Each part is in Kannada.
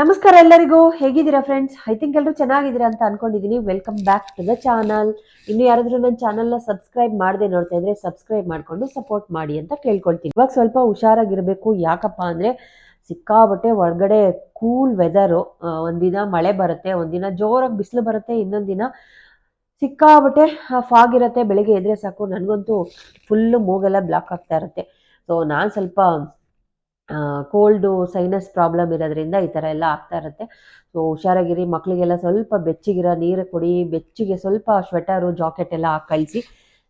ನಮಸ್ಕಾರ ಎಲ್ಲರಿಗೂ. ಹೇಗಿದ್ದೀರಾ ಫ್ರೆಂಡ್ಸ್ ಐ ಥಿಂಕ್ ಎಲ್ಲರೂ ಚೆನ್ನಾಗಿದ್ದೀರಾ ಅಂತ ಅನ್ಕೊಂಡಿದ್ದೀನಿ welcome back to the channel ಇನ್ನು ಯಾರಾದರೂ ನನ್ನ ಚಾನಲ್ನ ಸಬ್ಸ್ಕ್ರೈಬ್ ಮಾಡದೆ ನೋಡ್ತಾ ಇದ್ರೆ ಸಬ್ಸ್ಕ್ರೈಬ್ ಮಾಡ್ಕೊಂಡು ಸಪೋರ್ಟ್ ಮಾಡಿ ಅಂತ ಕೇಳ್ಕೊಳ್ತೀನಿ. ಇವಾಗ ಸ್ವಲ್ಪ ಹುಷಾರಾಗಿರಬೇಕು. ಯಾಕಪ್ಪ ಅಂದರೆ ಸಿಕ್ಕಾಬಟ್ಟೆ ಹೊರಗಡೆ ಕೂಲ್ ವೆದರು ಒಂದಿನ ಮಳೆ ಬರುತ್ತೆ, ಒಂದಿನ ಜೋರಾಗಿ ಬಿಸಿಲು ಬರುತ್ತೆ, ಇನ್ನೊಂದು ದಿನ ಸಿಕ್ಕಾಬಟ್ಟೆ ಫಾಗ್ ಇರುತ್ತೆ. ಬೆಳಿಗ್ಗೆ ಎದ್ರೆ ಸಾಕು. ನನಗಂತೂ ಫುಲ್ಲು ಮೂಗೆಲ್ಲ ಬ್ಲಾಕ್ ಆಗ್ತಾ ಇರುತ್ತೆ. ಸೊ ನಾನು ಸ್ವಲ್ಪ ಕೋಲ್ಡು ಸೈನಸ್ ಪ್ರಾಬ್ಲಮ್ ಇರೋದ್ರಿಂದ ಈ ಥರ ಎಲ್ಲ ಆಗ್ತಾ ಇರುತ್ತೆ. ಸೊ ಹುಷಾರಾಗಿರಿ ಮಕ್ಕಳಿಗೆಲ್ಲ ಸ್ವಲ್ಪ ಬೆಚ್ಚಗಿರೋ ನೀರು ಕೊಡಿ, ಬೆಚ್ಚಗೆ ಸ್ವಲ್ಪ ಸ್ವೆಟರು ಜಾಕೆಟ್ ಎಲ್ಲ ಹಾಕಿ ಕಳಿಸಿ.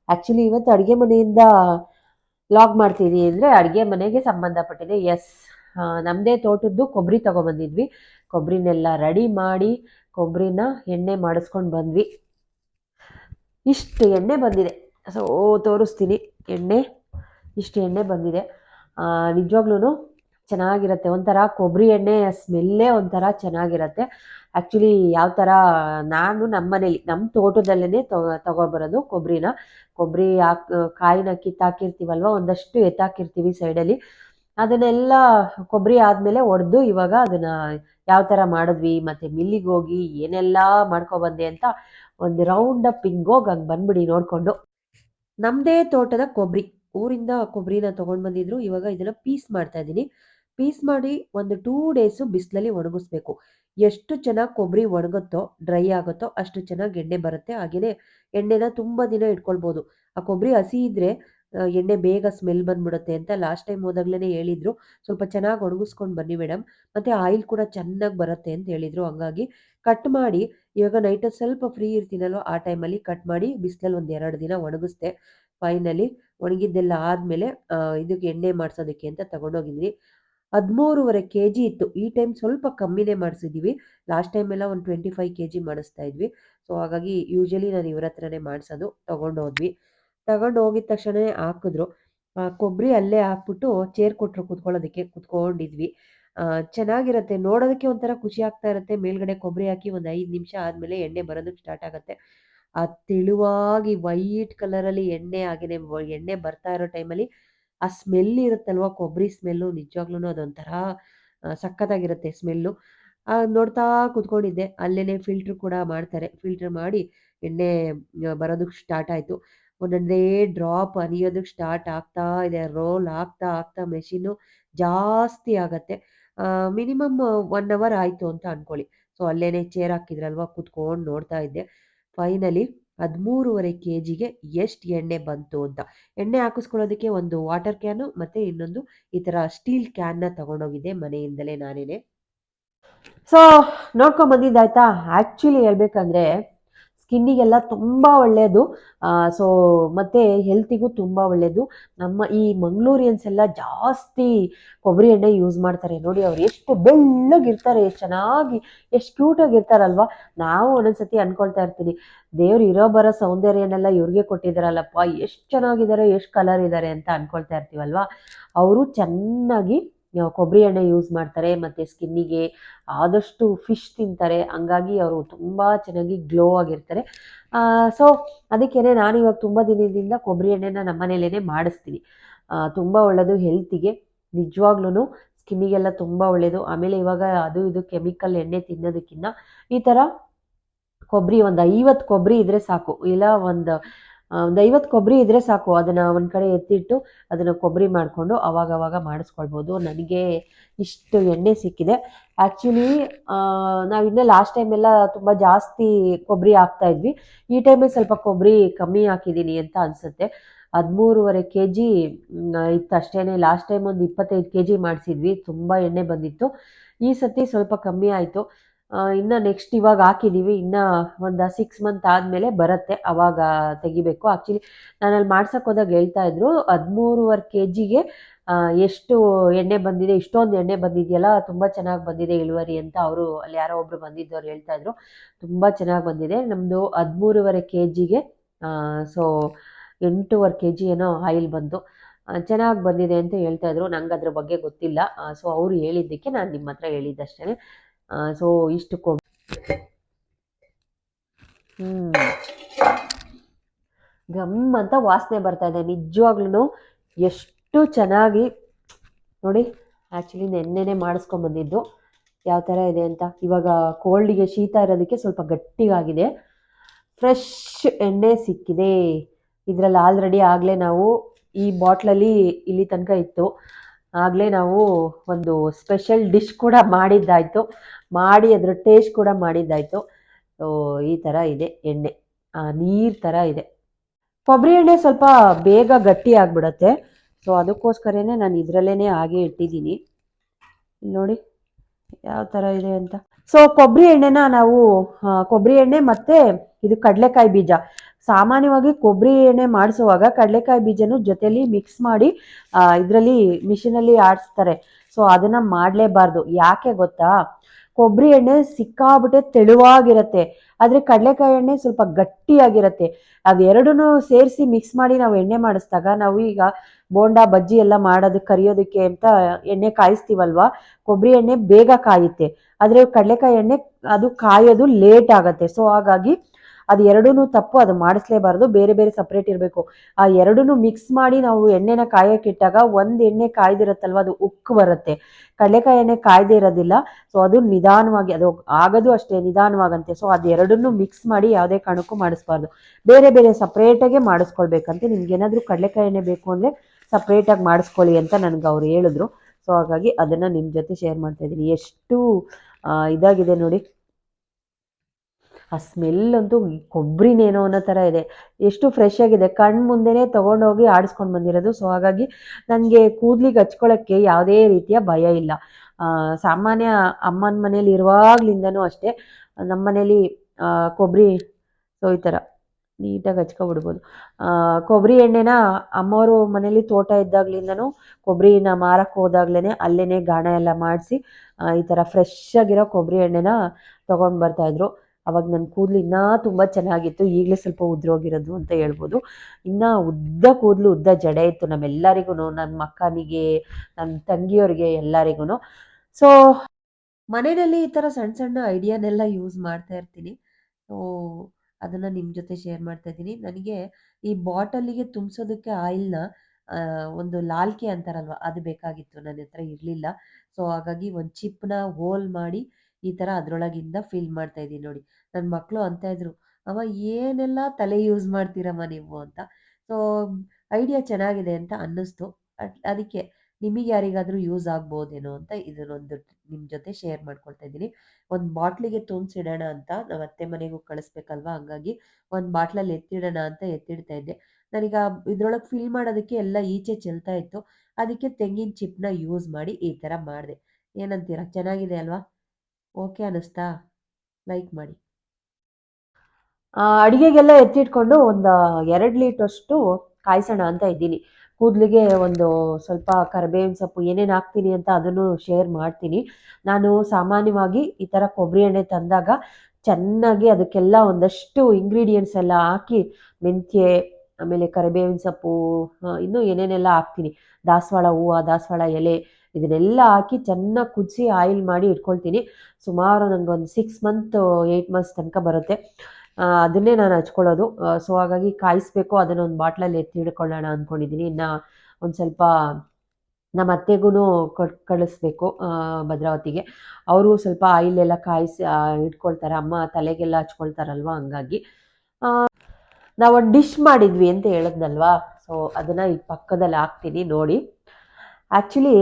ಆ್ಯಕ್ಚುಲಿ ಇವತ್ತು ಅಡುಗೆ ಮನೆಯಿಂದ ಲಾಗ್ ಮಾಡ್ತೀನಿ ಅಂದರೆ ಅಡುಗೆ ಮನೆಗೆ ಸಂಬಂಧಪಟ್ಟಿದೆ. ಎಸ್ ನಮ್ಮದೇ ತೋಟದ್ದು ಕೊಬ್ಬರಿ ತೊಗೊಬಂದಿದ್ವಿ. ಕೊಬ್ಬರಿನೆಲ್ಲ ರೆಡಿ ಮಾಡಿ ಕೊಬ್ಬರಿನ ಎಣ್ಣೆ ಮಾಡಿಸ್ಕೊಂಡು ಬಂದ್ವಿ. ಇಷ್ಟು ಎಣ್ಣೆ ಬಂದಿದೆ. ಸೊ ತೋರಿಸ್ತೀನಿ. ಎಣ್ಣೆ, ಇಷ್ಟು ಎಣ್ಣೆ ಬಂದಿದೆ. ನಿಜವಾಗ್ಲೂ ಚೆನ್ನಾಗಿರುತ್ತೆ. ಒಂಥರ ಕೊಬ್ಬರಿ ಎಣ್ಣೆ ಸ್ಮೆಲ್ಲೇ ಒಂಥರ ಚೆನ್ನಾಗಿರುತ್ತೆ. ಆ್ಯಕ್ಚುಲಿ ಯಾವ ಥರ ನಾನು ನಮ್ಮ ಮನೇಲಿ ನಮ್ಮ ತೋಟದಲ್ಲೇ ತಗೋ ತಗೊಬರೋದು ಕೊಬ್ಬರಿನ ಕೊಬ್ಬರಿ ಹಾಕ್, ಕಾಯಿನ ಕಿತ್ತಾಕಿರ್ತೀವಲ್ವ? ಒಂದಷ್ಟು ಎತ್ತಾಕಿರ್ತೀವಿ ಸೈಡಲ್ಲಿ. ಅದನ್ನೆಲ್ಲ ಕೊಬ್ಬರಿ ಆದಮೇಲೆ ಒಡೆದು ಇವಾಗ ಅದನ್ನು ಯಾವ ಥರ ಮಾಡಿದ್ವಿ, ಮತ್ತು ಮಿಲ್ಲಿಗೆ ಹೋಗಿ ಏನೆಲ್ಲ ಮಾಡ್ಕೊಬಂದೆ ಅಂತ ಒಂದು ರೌಂಡ್ ಅಪ್ ಹಿಂಗೋಗಿ ಹಂಗೆ ಬಂದ್ಬಿಡಿ ನೋಡಿಕೊಂಡು. ನಮ್ಮದೇ ತೋಟದ ಕೊಬ್ಬರಿ ಊರಿಂದ ಕೊಬ್ಬರಿನ ತೊಗೊಂಡು ಬಂದಿದ್ರು. ಇವಾಗ ಇದನ್ನು ಪೀಸ್ ಮಾಡ್ತಾ ಇದ್ದೀನಿ ಪೀಸ್ ಮಾಡಿ ಒಂದು ಟೂ ಡೇಸು ಬಿಸಿಲಲ್ಲಿ ಒಣಗಿಸ್ಬೇಕು. ಎಷ್ಟು ಚೆನ್ನಾಗಿ ಕೊಬ್ಬರಿ ಒಣಗುತ್ತೋ ಡ್ರೈ ಆಗುತ್ತೋ ಅಷ್ಟು ಚೆನ್ನಾಗಿ ಎಣ್ಣೆ ಬರುತ್ತೆ. ಹಾಗೆಯೇ ಎಣ್ಣೆನ ತುಂಬ ದಿನ ಇಟ್ಕೊಳ್ಬೋದು. ಆ ಕೊಬ್ಬರಿ ಹಸಿ ಇದ್ರೆ ಎಣ್ಣೆ ಬೇಗ ಸ್ಮೆಲ್ ಬಂದ್ಬಿಡುತ್ತೆ ಅಂತ ಲಾಸ್ಟ್ ಟೈಮ್ ಹೋದಾಗ್ಲೇ ಹೇಳಿದ್ರು. ಸ್ವಲ್ಪ ಚೆನ್ನಾಗಿ ಒಣಗಿಸ್ಕೊಂಡು ಬನ್ನಿ ಮೇಡಮ್ ಮತ್ತೆ ಆಯಿಲ್ ಕೂಡ ಚೆನ್ನಾಗಿ ಬರುತ್ತೆ ಅಂತ ಹೇಳಿದ್ರು. ಹಂಗಾಗಿ ಕಟ್ ಮಾಡಿ, ಇವಾಗ ನೈಟ್ ಸ್ವಲ್ಪ ಫ್ರೀ ಇರ್ತೀನಲ್ವ, ಆ ಟೈಮಲ್ಲಿ ಕಟ್ ಮಾಡಿ ಬಿಸಿಲಲ್ಲಿ ಒಂದು ಎರಡು ದಿನ ಒಣಗಿಸ್ದೆ. ಫೈನಲಿ ಒಣಗಿದ್ದೆಲ್ಲ ಆದಮೇಲೆ ಇದಕ್ಕೆ ಎಣ್ಣೆ ಮಾಡಿಸೋದಕ್ಕೆ ಅಂತ ತಗೊಂಡೋಗಿದ್ವಿ ಹದಿಮೂರುವರೆ ಕೆ ಜಿ ಇತ್ತು. ಈ ಟೈಮ್ ಸ್ವಲ್ಪ ಕಮ್ಮಿನೇ ಮಾಡಿಸಿದ್ದೀವಿ ಲಾಸ್ಟ್ ಟೈಮ್ ಎಲ್ಲ ಒಂದು ಟ್ವೆಂಟಿ ಫೈವ್ ಕೆ ಜಿ ಮಾಡಿಸ್ತಾ ಇದ್ವಿ. ಸೊ ಹಾಗಾಗಿ ಯೂಶಲಿ ನಾನು ಇವ್ರ ಹತ್ರನೇ ಮಾಡಿಸೋದು. ತೊಗೊಂಡು ಹೋದ್ವಿ. ತಗೊಂಡು ಹೋಗಿದ ತಕ್ಷಣವೇ ಹಾಕಿದ್ರು. ಕೊಬ್ಬರಿ ಅಲ್ಲೇ ಹಾಕ್ಬಿಟ್ಟು ಚೇರ್ ಕೊಟ್ಟರು ಕುತ್ಕೊಳ್ಳೋದಕ್ಕೆ. ಕುತ್ಕೊಂಡಿದ್ವಿ. ಚೆನ್ನಾಗಿರುತ್ತೆ. ನೋಡೋದಕ್ಕೆ ಒಂಥರ ಖುಷಿ ಆಗ್ತಾ ಇರುತ್ತೆ. ಮೇಲ್ಗಡೆ ಕೊಬ್ಬರಿ ಹಾಕಿ ಒಂದು ಐದು ನಿಮಿಷ ಆದಮೇಲೆ ಎಣ್ಣೆ ಬರೋದಕ್ಕೆ ಸ್ಟಾರ್ಟ್ ಆಗುತ್ತೆ. ಆ, ತೆಳುವಾಗಿ ವೈಟ್ ಕಲರಲ್ಲಿ ಎಣ್ಣೆ ಹಾಗೆಯೇ ಎಣ್ಣೆ ಬರ್ತಾ ಇರೋ ಟೈಮಲ್ಲಿ ಆ ಸ್ಮೆಲ್ ಇರುತ್ತಲ್ವ? ಕೊಬ್ಬರಿ ಸ್ಮೆಲ್ಲು ನಿಜವಾಗ್ಲೂ ಅದೊಂಥರ ಸಖತ್ತಾಗಿರುತ್ತೆ ಸ್ಮೆಲ್ಲು ನೋಡ್ತಾ ಕುತ್ಕೊಂಡಿದ್ದೆ. ಅಲ್ಲೇ ಫಿಲ್ಟ್ರ್ ಕೂಡ ಮಾಡ್ತಾರೆ. ಫಿಲ್ಟರ್ ಮಾಡಿ ಎಣ್ಣೆ ಬರೋದಕ್ಕೆ ಸ್ಟಾರ್ಟ್ ಆಯಿತು. ಒಂದೊಂದೇ ಡ್ರಾಪ್ ಹನಿಯೋದಕ್ಕೆ ಸ್ಟಾರ್ಟ್ ಆಗ್ತಾ ಇದೆ. ರೋಲ್ ಆಗ್ತಾ ಆಗ್ತಾ ಮೆಷಿನ್ನು ಜಾಸ್ತಿ ಆಗತ್ತೆ. ಮಿನಿಮಮ್ ಒನ್ ಅವರ್ ಆಯಿತು ಅಂತ ಅಂದ್ಕೊಳ್ಳಿ ಸೊ ಅಲ್ಲೇ ಚೇರ್ ಹಾಕಿದ್ರಲ್ವ? ಕುತ್ಕೊಂಡು ನೋಡ್ತಾ ಇದ್ದೆ. ಫೈನಲಿ ಹದಿಮೂರುವರೆ ಕೆ ಜಿಗೆ ಎಷ್ಟು ಎಣ್ಣೆ ಬಂತು ಅಂತ. ಎಣ್ಣೆ ಹಾಕಿಸ್ಕೊಳ್ಳೋದಕ್ಕೆ ಒಂದು ವಾಟರ್ ಕ್ಯಾನು ಮತ್ತೆ ಇನ್ನೊಂದು ಈ ತರ ಸ್ಟೀಲ್ ಕ್ಯಾನ್ನ ತಗೊಂಡೋಗಿದ್ದೆ ಮನೆಯಿಂದಲೇ ನಾನೇನೆ. ಸೊ ನೋಡ್ಕೊಂಡ್ ಬಂದಿದ್ದಾಯ್ತಾ ಆ್ಯಕ್ಚುಲಿ ಹೇಳ್ಬೇಕಂದ್ರೆ ಸ್ಕಿನ್ನಿಗೆಲ್ಲ ತುಂಬ ಒಳ್ಳೆಯದು. ಸೊ ಮತ್ತು ಹೆಲ್ತಿಗೂ ತುಂಬ ಒಳ್ಳೆಯದು. ನಮ್ಮ ಈ ಮಂಗಳೂರಿಯನ್ಸ್ ಎಲ್ಲ ಜಾಸ್ತಿ ಕೊಬ್ಬರಿ ಎಣ್ಣೆ ಯೂಸ್ ಮಾಡ್ತಾರೆ. ನೋಡಿ, ಅವ್ರು ಎಷ್ಟು ಬೆಳ್ಳಗಿರ್ತಾರೆ ಎಷ್ಟು ಚೆನ್ನಾಗಿ, ಎಷ್ಟು ಕ್ಯೂಟಾಗಿರ್ತಾರಲ್ವ ನಾವು ಒಂದೊಂದ್ಸತಿ ಅಂದ್ಕೊಳ್ತಾ ಇರ್ತೀನಿ. ದೇವ್ರು ಇರೋ ಬರೋ ಸೌಂದರ್ಯನೆಲ್ಲ ಇವ್ರಿಗೆ ಕೊಟ್ಟಿದ್ದಾರಲ್ಲಪ್ಪ, ಎಷ್ಟು ಚೆನ್ನಾಗಿದ್ದಾರೆ, ಎಷ್ಟು ಕಲರ್ ಇದ್ದಾರೆ ಅಂತ ಅನ್ಕೊಳ್ತಾ ಇರ್ತೀವಲ್ವ? ಅವರು ಚೆನ್ನಾಗಿ ಕೊಬ್ಬರಿ ಎಣ್ಣೆ ಯೂಸ್ ಮಾಡ್ತಾರೆ, ಮತ್ತು ಸ್ಕಿನ್ನಿಗೆ ಆದಷ್ಟು ಫಿಶ್ ತಿಂತಾರೆ. ಹಂಗಾಗಿ ಅವರು ತುಂಬ ಚೆನ್ನಾಗಿ ಗ್ಲೋ ಆಗಿರ್ತಾರೆ. ಸೊ ಅದಕ್ಕೇ ನಾನು ಇವಾಗ ತುಂಬ ದಿನದಿಂದ ಕೊಬ್ಬರಿ ಎಣ್ಣೆನ ನಮ್ಮ ಮನೇಲೇ ಮಾಡಿಸ್ತೀನಿ. ತುಂಬ ಒಳ್ಳೆಯದು ಹೆಲ್ತಿಗೆ ನಿಜವಾಗ್ಲೂ ಸ್ಕಿನ್ನಿಗೆಲ್ಲ ತುಂಬ ಒಳ್ಳೆಯದು ಆಮೇಲೆ ಇವಾಗ ಅದು ಇದು ಕೆಮಿಕಲ್ ಎಣ್ಣೆ ತಿನ್ನೋದಕ್ಕಿಂತ ಈ ಥರ ಕೊಬ್ಬರಿ ಒಂದು ಐವತ್ತು ಕೊಬ್ಬರಿ ಇದ್ದರೆ ಸಾಕು. ಇಲ್ಲ ಒಂದು ಒಂದು ಐವತ್ತು ಕೊಬ್ಬರಿ ಇದ್ದರೆ ಸಾಕು. ಅದನ್ನು ಒಂದು ಕಡೆ ಎತ್ತಿಟ್ಟು ಅದನ್ನು ಕೊಬ್ಬರಿ ಮಾಡಿಕೊಂಡು ಅವಾಗವಾಗ ಮಾಡಿಸ್ಕೊಳ್ಬೋದು. ನನಗೆ ಇಷ್ಟು ಎಣ್ಣೆ ಸಿಕ್ಕಿದೆ. ಆ್ಯಕ್ಚುಲಿ ನಾವು ಇನ್ನೂ ಲಾಸ್ಟ್ ಟೈಮೆಲ್ಲ ತುಂಬ ಜಾಸ್ತಿ ಕೊಬ್ಬರಿ ಹಾಕ್ತಾಯಿದ್ವಿ ಈ ಟೈಮಲ್ಲಿ ಸ್ವಲ್ಪ ಕೊಬ್ಬರಿ ಕಮ್ಮಿ ಹಾಕಿದ್ದೀನಿ ಅಂತ ಅನಿಸುತ್ತೆ. ಹದಿಮೂರುವರೆ ಕೆ ಜಿ ಇತ್ತು ಅಷ್ಟೇ ಲಾಸ್ಟ್ ಟೈಮ್ ಒಂದು ಇಪ್ಪತ್ತೈದು ಕೆ ಜಿ ಮಾಡಿಸಿದ್ವಿ. ತುಂಬ ಎಣ್ಣೆ ಬಂದಿತ್ತು. ಈ ಸತಿ ಸ್ವಲ್ಪ ಕಮ್ಮಿ ಆಯಿತು. ಇನ್ನು ನೆಕ್ಸ್ಟ್ ಇವಾಗ ಹಾಕಿದ್ದೀವಿ ಇನ್ನು ಒಂದು ಸಿಕ್ಸ್ ಮಂತ್ ಆದಮೇಲೆ ಬರುತ್ತೆ. ಅವಾಗ ತೆಗಿಬೇಕು. ಆ್ಯಕ್ಚುಲಿ ನಾನು ಅಲ್ಲಿ ಮಾಡ್ಸಕ್ಕೆ ಹೋದಾಗ ಹೇಳ್ತಾ ಇದ್ರು, ಹದಿಮೂರುವರೆ ಕೆ ಜಿಗೆ ಎಷ್ಟು ಎಣ್ಣೆ ಬಂದಿದೆ, ಇಷ್ಟೊಂದು ಎಣ್ಣೆ ಬಂದಿದೆಯಲ್ಲ, ತುಂಬ ಚೆನ್ನಾಗಿ ಬಂದಿದೆ ಇಳುವರಿ ಅಂತ ಅವರು, ಅಲ್ಲಿ ಯಾರೋ ಒಬ್ಬರು ಬಂದಿದ್ದವ್ರು ಹೇಳ್ತಾ ಇದ್ರು. ತುಂಬ ಚೆನ್ನಾಗಿ ಬಂದಿದೆ. ನಮ್ಮದು ಹದಿಮೂರುವರೆ ಕೆ ಜಿಗೆ ಸೊ ಎಂಟೂವರೆ ಕೆ ಜಿ ಏನೋ ಆಯಿಲ್ ಬಂತು. ಚೆನ್ನಾಗಿ ಬಂದಿದೆ ಅಂತ ಹೇಳ್ತಾ ಇದ್ರು. ನಂಗೆ ಅದ್ರ ಬಗ್ಗೆ ಗೊತ್ತಿಲ್ಲ. ಸೊ ಅವರು ಹೇಳಿದ್ದಕ್ಕೆ ನಾನು ನಿಮ್ಮ ಹತ್ರ ಹೇಳಿದ್ದಷ್ಟೇ ಸೊ ಇಷ್ಟು ಕೊ ಗಮ್ ಅಂತ ವಾಸನೆ ಬರ್ತಾ ಇದೆ. ನಿಜವಾಗ್ಲೂ ಎಷ್ಟು ಚೆನ್ನಾಗಿ, ನೋಡಿ ಆ್ಯಕ್ಚುಲಿ ನೆನ್ನೆನೇ ಮಾಡಿಸ್ಕೊಂಬಂದಿದ್ದು ಯಾವ ಥರ ಇದೆ ಅಂತ. ಇವಾಗ ಕೋಲ್ಡಿಗೆ ಶೀತ ಇರೋದಕ್ಕೆ ಸ್ವಲ್ಪ ಗಟ್ಟಿಗಾಗಿದೆ. ಫ್ರೆಶ್ ಎಣ್ಣೆ ಸಿಕ್ಕಿದೆ. ಇದರಲ್ಲಿ ಆಲ್ರೆಡಿ ಆಗಲೇ ನಾವು ಈ ಬಾಟ್ಲಲ್ಲಿ ಇಲ್ಲಿ ತನಕ ಇತ್ತು. ಆಗಲೇ ನಾವು ಒಂದು ಸ್ಪೆಷಲ್ ಡಿಶ್ ಕೂಡ ಮಾಡಿದ್ದಾಯಿತು. ಮಾಡಿ ಅದರ ಟೇಸ್ಟ್ ಕೂಡ ಮಾಡಿದ್ದಾಯಿತು. ಸೊ ಈ ಥರ ಇದೆ ಎಣ್ಣೆ. ನೀರು ಥರ ಇದೆ. ಕೊಬ್ಬರಿ ಎಣ್ಣೆ ಸ್ವಲ್ಪ ಬೇಗ ಗಟ್ಟಿ ಆಗಿಬಿಡತ್ತೆ. ಸೊ ಅದಕ್ಕೋಸ್ಕರನೇ ನಾನು ಇದರಲ್ಲೇ ಹಾಗೆ ಇಟ್ಟಿದ್ದೀನಿ. ನೋಡಿ, ಯಾವ ಥರ ಇದೆ ಅಂತ. ಸೊ ಕೊಬ್ಬರಿ ಎಣ್ಣೆನ ನಾವು ಕೊಬ್ಬರಿ ಎಣ್ಣೆ ಮತ್ತು ಇದು ಕಡಲೆಕಾಯಿ ಬೀಜ. ಸಾಮಾನ್ಯವಾಗಿ ಕೊಬ್ಬರಿ ಎಣ್ಣೆ ಮಾಡಿಸುವಾಗ ಕಡಲೆಕಾಯಿ ಬೀಜನೂ ಜೊತೆಯಲ್ಲಿ ಮಿಕ್ಸ್ ಮಾಡಿ ಇದರಲ್ಲಿ ಮಿಷಿನಲ್ಲಿ ಆಡಿಸ್ತಾರೆ. ಸೊ ಅದನ್ನು ಮಾಡಲೇಬಾರ್ದು. ಯಾಕೆ ಗೊತ್ತಾ? ಕೊಬ್ಬರಿ ಎಣ್ಣೆ ಸಿಕ್ಕಾಬಿಟ್ಟೆ ತೆಳುವಾಗಿರುತ್ತೆ. ಆದರೆ ಕಡಲೆಕಾಯಿ ಎಣ್ಣೆ ಸ್ವಲ್ಪ ಗಟ್ಟಿಯಾಗಿರುತ್ತೆ. ಅವೆರಡನ್ನೂ ಸೇರಿಸಿ ಮಿಕ್ಸ್ ಮಾಡಿ ನಾವು ಎಣ್ಣೆ ಮಾಡಿಸಿದಾಗ ನಾವು ಈಗ ಬೋಂಡ, ಬಜ್ಜಿ ಎಲ್ಲ ಮಾಡೋದಕ್ಕೆ ಕರಿಯೋದಕ್ಕೆ ಅಂತ ಎಣ್ಣೆ ಕಾಯಿಸ್ತೀವಲ್ವಾ? ಕೊಬ್ಬರಿ ಎಣ್ಣೆ ಬೇಗ ಕಾಯುತ್ತೆ. ಆದರೆ ಕಡಲೆಕಾಯಿ ಎಣ್ಣೆ ಅದು ಕಾಯೋದು ಲೇಟ್ ಆಗುತ್ತೆ. ಸೊ ಹಾಗಾಗಿ ಅದು ಎರಡೂ ತಪ್ಪು, ಅದು ಮಾಡಿಸ್ಲೇಬಾರ್ದು, ಬೇರೆ ಬೇರೆ ಸಪ್ರೇಟ್ ಇರಬೇಕು. ಆ ಎರಡೂ ಮಿಕ್ಸ್ ಮಾಡಿ ನಾವು ಎಣ್ಣೆನ ಕಾಯೋಕ್ಕಿಟ್ಟಾಗ ಒಂದು ಎಣ್ಣೆ ಕಾಯ್ದಿರತ್ತಲ್ವ, ಅದು ಉಕ್ಕು ಬರುತ್ತೆ. ಕಡಲೆಕಾಯಿ ಎಣ್ಣೆ ಕಾಯ್ದೇ ಇರೋದಿಲ್ಲ ಸೊ ಅದು ನಿಧಾನವಾಗಿ, ಅದು ಆಗೋದು ಅಷ್ಟೇ, ನಿಧಾನವಾಗಂತೆ. ಸೊ ಅದು ಎರಡನ್ನೂ ಮಿಕ್ಸ್ ಮಾಡಿ ಯಾವುದೇ ಕಾರಣಕ್ಕೂ ಮಾಡಿಸ್ಬಾರ್ದು. ಬೇರೆ ಬೇರೆ ಸಪ್ರೇಟಾಗೆ ಮಾಡಿಸ್ಕೊಳ್ಬೇಕಂತೆ. ನಿಮ್ಗೆ ಏನಾದರೂ ಕಡಲೆಕಾಯಿ ಎಣ್ಣೆ ಬೇಕು ಅಂದರೆ ಸಪ್ರೇಟಾಗಿ ಮಾಡಿಸ್ಕೊಳ್ಳಿ ಅಂತ ನನಗೆ ಅವ್ರು ಹೇಳಿದ್ರು. ಸೊ ಹಾಗಾಗಿ ಅದನ್ನು ನಿಮ್ಮ ಜೊತೆ ಶೇರ್ ಮಾಡ್ತಾ ಇದ್ದೀನಿ. ಎಷ್ಟು ಇದಾಗಿದೆ ನೋಡಿ. ಆ ಸ್ಮೆಲ್ ಅಂತೂ ಕೊಬ್ಬರಿನೇನೋ ಅನ್ನೋ ಥರ ಇದೆ. ಎಷ್ಟು ಫ್ರೆಶ್ ಆಗಿದೆ. ಕಣ್ಣು ಮುಂದೆನೇ ತೊಗೊಂಡೋಗಿ ಆಡಿಸ್ಕೊಂಡು ಬಂದಿರೋದು. ಸೊ ಹಾಗಾಗಿ ನನಗೆ ಕೂದಲಿಗೆ ಹಚ್ಕೊಳ್ಳೋಕ್ಕೆ ಯಾವುದೇ ರೀತಿಯ ಭಯ ಇಲ್ಲ. ಸಾಮಾನ್ಯ ಅಮ್ಮನ ಮನೇಲಿ ಇರುವಾಗ್ಲಿಂದನೂ ಅಷ್ಟೇ ನಮ್ಮ ಮನೇಲಿ ಕೊಬ್ಬರಿ ಸೊ, ಈ ಥರ ನೀಟಾಗಿ ಹಚ್ಕೊಬಿಡ್ಬೋದು. ಕೊಬ್ಬರಿ ಎಣ್ಣೆನ ಅಮ್ಮವರು ಮನೇಲಿ ತೋಟ ಇದ್ದಾಗ್ಲಿಂದನೂ ಕೊಬ್ಬರಿನ ಮಾರಕ್ಕೆ ಹೋದಾಗ್ಲೇ ಅಲ್ಲೇ ಗಾಣ ಎಲ್ಲ ಮಾಡಿಸಿ ಈ ಥರ ಫ್ರೆಶ್ ಆಗಿರೋ ಕೊಬ್ಬರಿ ಎಣ್ಣೆನ ತೊಗೊಂಡು ಬರ್ತಾಯಿದ್ರು ಅವಾಗ ನನ್ನ ಕೂದಲು ಇನ್ನೂ ತುಂಬ ಚೆನ್ನಾಗಿತ್ತು. ಈಗಲೇ ಸ್ವಲ್ಪ ಉದ್ರೋಗಿರೋದು ಅಂತ ಹೇಳ್ಬೋದು. ಇನ್ನು ಉದ್ದ ಕೂದಲು, ಉದ್ದ ಜಡೆ ಇತ್ತು ನಮ್ಮೆಲ್ಲರಿಗೂ ನನ್ನ ಅಕ್ಕನಿಗೆ ನನ್ನ ತಂಗಿಯವ್ರಿಗೆ ಎಲ್ಲರಿಗೂ ಸೊ ಮನೆಯಲ್ಲಿ ಈ ಥರ ಸಣ್ಣ ಸಣ್ಣ ಐಡಿಯಾನೆಲ್ಲ ಯೂಸ್ ಮಾಡ್ತಾ ಇರ್ತೀನಿ. ಸೊ ಅದನ್ನು ನಿಮ್ಮ ಜೊತೆ ಶೇರ್ ಮಾಡ್ತಾ ಇದ್ದೀನಿ. ನನಗೆ ಈ ಬಾಟಲಿಗೆ ತುಂಬಿಸೋದಕ್ಕೆ ಆಯಿಲ್ನ ಒಂದು ಲಾಲ್ಕೆ ಅಂತಾರಲ್ವ, ಅದು ಬೇಕಾಗಿತ್ತು. ನನ್ನ ಹತ್ರ ಇರಲಿಲ್ಲ. ಸೊ ಹಾಗಾಗಿ ಒಂದು ಚಿಪ್ನ ಹೋಲ್ ಮಾಡಿ ಈ ಥರ ಅದರೊಳಗಿಂದ ಫಿಲ್ ಮಾಡ್ತಾ ಇದ್ದೀನಿ ನೋಡಿ. ನನ್ನ ಮಕ್ಕಳು ಅಂತ ಇದ್ರು, ಅವ ಏನೆಲ್ಲ ತಲೆ ಯೂಸ್ ಮಾಡ್ತೀರಮ್ಮ ನೀವು? ಅಂತ. ಸೊ ಐಡಿಯಾ ಚೆನ್ನಾಗಿದೆ ಅಂತ ಅನ್ನಿಸ್ತು. ಅದಕ್ಕೆ ನಿಮಗೆ ಯಾರಿಗಾದರೂ ಯೂಸ್ ಆಗ್ಬೋದೇನೋ ಅಂತ ಇದನ್ನೊಂದು ನಿಮ್ಮ ಜೊತೆ ಶೇರ್ ಮಾಡ್ಕೊಳ್ತಾ ಇದ್ದೀನಿ. ಒಂದು ಬಾಟ್ಲಿಗೆ ತುಂಬಿಸಿಡೋಣ ಅಂತ ನಾವು ಅತ್ತೆ ಮನೆಗೂ ಕಳಿಸ್ಬೇಕಲ್ವಾ? ಹಂಗಾಗಿ ಒಂದು ಬಾಟ್ಲಲ್ಲಿ ಎತ್ತಿಡೋಣ ಅಂತ ಎತ್ತಿಡ್ತಾ ಇದ್ದೆ. ನನಗೆ ಇದ್ರೊಳಗೆ ಫಿಲ್ ಮಾಡೋದಕ್ಕೆ ಎಲ್ಲ ಈಚೆ ಚೆಲ್ತಾ ಇತ್ತು. ಅದಕ್ಕೆ ತೆಂಗಿನ ಚಿಪ್ನ ಯೂಸ್ ಮಾಡಿ ಈ ಥರ ಮಾಡಿದೆ. ಏನಂತೀರಾ? ಚೆನ್ನಾಗಿದೆ ಅಲ್ವಾ? ಓಕೆ ಅನ್ನಿಸ್ತಾ? ಲೈಕ್ ಮಾಡಿ. ಅಡುಗೆಗೆಲ್ಲ ಎತ್ತಿಟ್ಕೊಂಡು ಒಂದು ಎರಡು ಲೀಟ್ರಷ್ಟು ಕಾಯಿಸೋಣ ಅಂತ ಇದ್ದೀನಿ. ಕೂದಲಿಗೆ ಒಂದು ಸ್ವಲ್ಪ ಕರಿಬೇವಿನ ಸೊಪ್ಪು ಏನೇನು ಹಾಕ್ತೀನಿ ಅಂತ ಅದನ್ನು ಶೇರ್ ಮಾಡ್ತೀನಿ. ನಾನು ಸಾಮಾನ್ಯವಾಗಿ ಈ ಥರ ಕೊಬ್ಬರಿ ಎಣ್ಣೆ ತಂದಾಗ ಚೆನ್ನಾಗಿ ಅದಕ್ಕೆಲ್ಲ ಒಂದಷ್ಟು ಇಂಗ್ರೀಡಿಯೆಂಟ್ಸ್ ಎಲ್ಲ ಹಾಕಿ ಮೆಂತ್ಯೆ, ಆಮೇಲೆ ಕರಿಬೇವಿನ ಸೊಪ್ಪು ಇನ್ನೂ ಏನೇನೆಲ್ಲ ಹಾಕ್ತೀನಿ. ದಾಸವಾಳ ಹೂವು, ದಾಸವಾಳ ಎಲೆ ಇದನ್ನೆಲ್ಲ ಹಾಕಿ ಚೆನ್ನಾಗಿ ಕುದಿಸಿ ಆಯಿಲ್ ಮಾಡಿ ಇಟ್ಕೊಳ್ತೀನಿ. ಸುಮಾರು ನನಗೆ ಒಂದು ಸಿಕ್ಸ್ ಮಂತ್ ಏಯ್ಟ್ ಮಂತ್ಸ್ ತನಕ ಬರುತ್ತೆ. ಅದನ್ನೇ ನಾನು ಹಚ್ಕೊಳ್ಳೋದು. ಸೊ ಹಾಗಾಗಿ ಕಾಯಿಸ್ಬೇಕು. ಅದನ್ನು ಒಂದು ಬಾಟ್ಲಲ್ಲಿ ಎತ್ತಿ ಹಿಡ್ಕೊಳ್ಳೋಣ ಅಂದ್ಕೊಂಡಿದ್ದೀನಿ ಇನ್ನು ಒಂದು ಸ್ವಲ್ಪ ನಮ್ಮ ಅತ್ತೆಗೂ ಕೊಟ್ ಕಳಿಸ್ಬೇಕು ಭದ್ರಾವತಿಗೆ. ಅವರು ಸ್ವಲ್ಪ ಆಯಿಲ್ ಎಲ್ಲ ಕಾಯಿಸಿ ಇಟ್ಕೊಳ್ತಾರೆ. ಅಮ್ಮ ತಲೆಗೆಲ್ಲ ಹಚ್ಕೊಳ್ತಾರಲ್ವ ಹಂಗಾಗಿ. ನಾವೊಂದು ಡಿಶ್ ಮಾಡಿದ್ವಿ ಅಂತ ಹೇಳಿದ್ನಲ್ವಾ? ಸೊ ಅದನ್ನು ಈ ಪಕ್ಕದಲ್ಲಿ ಹಾಕ್ತೀನಿ ನೋಡಿ. ಆ್ಯಕ್ಚುಲಿ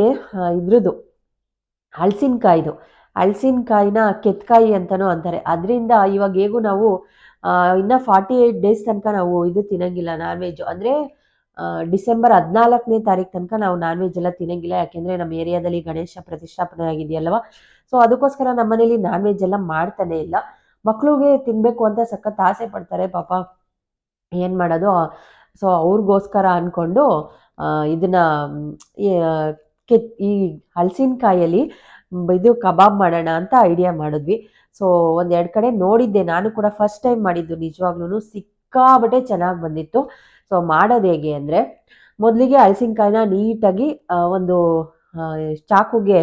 ಇದ್ರದ್ದು, ಹಲಸಿನಕಾಯ್ದು. ಹಲಸಿನಕಾಯಿನ ಕೆತ್ಕಾಯಿ ಅಂತಲೂ ಅಂತಾರೆ. ಅದರಿಂದ ಇವಾಗ ಹೇಗೂ ನಾವು ಇನ್ನು ಫಾರ್ಟಿ ಏಯ್ಟ್ ಡೇಸ್ ತನಕ ನಾವು ಇದು ತಿನ್ನಂಗಿಲ್ಲ ನಾನ್ ವೆಜ್ ಅಂದರೆ ಡಿಸೆಂಬರ್ ಹದಿನಾಲ್ಕನೇ ತಾರೀಕು ತನಕ ನಾವು ನಾನ್ ವೆಜ್ ಎಲ್ಲ ತಿನ್ನಂಗಿಲ್ಲ. ಯಾಕೆಂದರೆ ನಮ್ಮ ಏರಿಯಾದಲ್ಲಿ ಗಣೇಶ ಪ್ರತಿಷ್ಠಾಪನೆ ಆಗಿದೆಯಲ್ವ ಸೊ ಅದಕ್ಕೋಸ್ಕರ ನಮ್ಮ ಮನೇಲಿ ನಾನ್ ವೆಜ್ ಎಲ್ಲ ಮಾಡ್ತಾನೆ ಇಲ್ಲ. ಮಕ್ಳಿಗೆ ತಿನ್ನಬೇಕು ಅಂತ ಸಖತ್ ಆಸೆ ಪಡ್ತಾರೆ. ಪಾಪ ಏನು ಮಾಡೋದು? ಸೊ ಅವ್ರಿಗೋಸ್ಕರ ಅಂದ್ಕೊಂಡು ಇದನ್ನು ಕೆತ್ ಈ ಹಲಸಿನಕಾಯಲ್ಲಿ ಇದು ಕಬಾಬ್ ಮಾಡೋಣ ಅಂತ ಐಡಿಯಾ ಮಾಡಿದ್ವಿ. ಸೊ ಒಂದೆರಡು ಕಡೆ ನೋಡಿದ್ದೆ. ನಾನು ಕೂಡ ಫಸ್ಟ್ ಟೈಮ್ ಮಾಡಿದ್ದು. ನಿಜವಾಗ್ಲೂ ಸಿಕ್ಕಾಬಟ್ಟೆ ಚೆನ್ನಾಗಿ ಬಂದಿತ್ತು. ಸೊ ಮಾಡೋದು ಹೇಗೆ ಅಂದರೆ, ಮೊದಲಿಗೆ ಹಲಸಿನಕಾಯಿನ ನೀಟಾಗಿ ಒಂದು ಚಾಕುಗೆ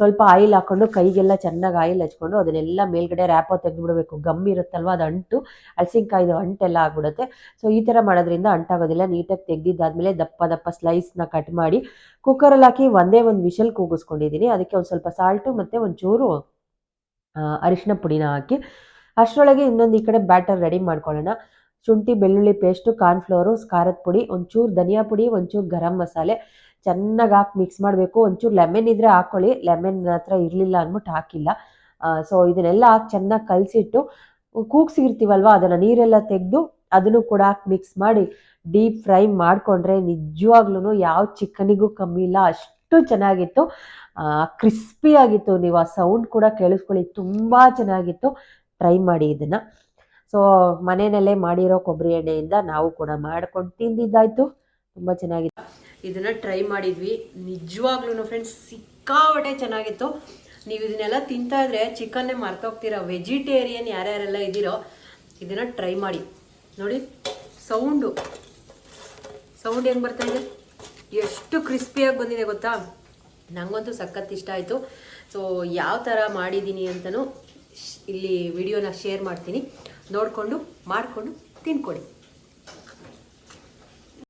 ಸ್ವಲ್ಪ ಆಯಿಲ್ ಹಾಕೊಂಡು ಕೈಗೆಲ್ಲ ಚೆನ್ನಾಗಿ ಆಯಿಲ್ ಹಚ್ಕೊಂಡು ಅದನ್ನೆಲ್ಲ ಮೇಲ್ಗಡೆ ರ್ಯಾಪೋ ತೆಗೆದುಬಿಡಬೇಕು. ಗಮ್ ಇರುತ್ತಲ್ವ ಅದು ಅಂಟು ಹಲಸಿನಕಾಯಿದು ಅಂಟೆಲ್ಲ ಆಗ್ಬಿಡುತ್ತೆ. ಸೊ ಈ ಥರ ಮಾಡೋದ್ರಿಂದ ಅಂಟಾಗೋದಿಲ್ಲ. ನೀಟಾಗಿ ತೆಗೆದಿದ್ದಾದ್ಮೇಲೆ ದಪ್ಪ ದಪ್ಪ ಸ್ಲೈಸ್ನ ಕಟ್ ಮಾಡಿ ಕುಕ್ಕರಲ್ಲಿ ಹಾಕಿ ಒಂದೇ ಒಂದು ವಿಷಲ್ ಕೂಗಿಸ್ಕೊಂಡಿದ್ದೀನಿ ಅದಕ್ಕೆ ಒಂದು ಸ್ವಲ್ಪ ಸಾಲ್ಟು ಮತ್ತು ಒಂಚೂರು ಚೂರು ಅರಿಶಿನ ಪುಡಿನ ಹಾಕಿ ಅಷ್ಟರೊಳಗೆ ಇನ್ನೊಂದು ಈ ಕಡೆ ಬ್ಯಾಟರ್ ರೆಡಿ ಮಾಡ್ಕೊಳ್ಳೋಣ. ಶುಂಠಿ, ಬೆಳ್ಳುಳ್ಳಿ ಪೇಸ್ಟು ಕಾರ್ನ್ಫ್ಲೋರು ಖಾರದ ಪುಡಿ, ಒಂಚೂರು ಧನಿಯಾ ಪುಡಿ, ಒಂಚೂರು ಗರಂ ಮಸಾಲೆ ಚೆನ್ನಾಗಿ ಹಾಕಿ ಮಿಕ್ಸ್ ಮಾಡಬೇಕು. ಒಂಚೂರು ಲೆಮನ್ ಇದ್ದರೆ ಹಾಕ್ಕೊಳ್ಳಿ ಲೆಮನ್ ಹತ್ರ ಇರಲಿಲ್ಲ ಅಂದ್ಬಿಟ್ಟು ಹಾಕಿಲ್ಲ. ಸೊ ಇದನ್ನೆಲ್ಲ ಹಾಕಿ ಚೆನ್ನಾಗಿ ಕಲಸಿಟ್ಟು ಕೂಗ್ಸಿರ್ತೀವಲ್ವ? ಅದನ್ನು ನೀರೆಲ್ಲ ತೆಗೆದು ಅದನ್ನು ಕೂಡ ಹಾಕಿ ಮಿಕ್ಸ್ ಮಾಡಿ ಡೀಪ್ ಫ್ರೈ ಮಾಡಿಕೊಂಡ್ರೆ ನಿಜವಾಗ್ಲೂ ಯಾವ ಚಿಕನಿಗೂ ಕಮ್ಮಿ ಇಲ್ಲ. ಅಷ್ಟು ಚೆನ್ನಾಗಿತ್ತು. ಕ್ರಿಸ್ಪಿ ಆಗಿತ್ತು. ನೀವು ಆ ಸೌಂಡ್ ಕೂಡ ಕೇಳಿಸ್ಕೊಳ್ಳಿ. ತುಂಬ ಚೆನ್ನಾಗಿತ್ತು. ಟ್ರೈ ಮಾಡಿ ಇದನ್ನು. ಸೊ ಮನೆಯಲ್ಲೇ ಮಾಡಿರೋ ಕೊಬ್ಬರಿ ಎಣ್ಣೆಯಿಂದ ನಾವು ಕೂಡ ಮಾಡ್ಕೊಂಡು ತಿಂದಿದ್ದಾಯ್ತು. ತುಂಬ ಚೆನ್ನಾಗಿತ್ತು ಇದನ್ನು ಟ್ರೈ ಮಾಡಿದ್ವಿ. ನಿಜವಾಗ್ಲೂ ಫ್ರೆಂಡ್ಸ್ ಸಿಕ್ಕಾಪಟ್ಟೆ ಚೆನ್ನಾಗಿತ್ತು. ನೀವು ಇದನ್ನೆಲ್ಲ ತಿಂತಾ ಇದ್ರೆ ಚಿಕನ್ನೇ ಮರ್ತೋಗ್ತೀರಾ. ವೆಜಿಟೇರಿಯನ್ ಯಾರ್ಯಾರೆಲ್ಲ ಇದ್ದೀರೋ, ಇದನ್ನು ಟ್ರೈ ಮಾಡಿ. ನೋಡಿ ಸೌಂಡು ಸೌಂಡ್ ಹೆಂಗೆ ಬರ್ತಾ ಇದೆ? ಎಷ್ಟು ಕ್ರಿಸ್ಪಿಯಾಗಿ ಬಂದಿದೆ ಗೊತ್ತಾ? ನನಗಂತೂ ಸಖತ್ ಇಷ್ಟ ಆಯಿತು. ಸೊ ಯಾವ ಥರ ಮಾಡಿದ್ದೀನಿ ಅಂತಲೂ ಇಲ್ಲಿ ವಿಡಿಯೋನ ಶೇರ್ ಮಾಡ್ತೀನಿ. ನೋಡಿಕೊಂಡು, ಮಾಡಿಕೊಂಡು ತಿನ್ಕೊಳ್ಳಿ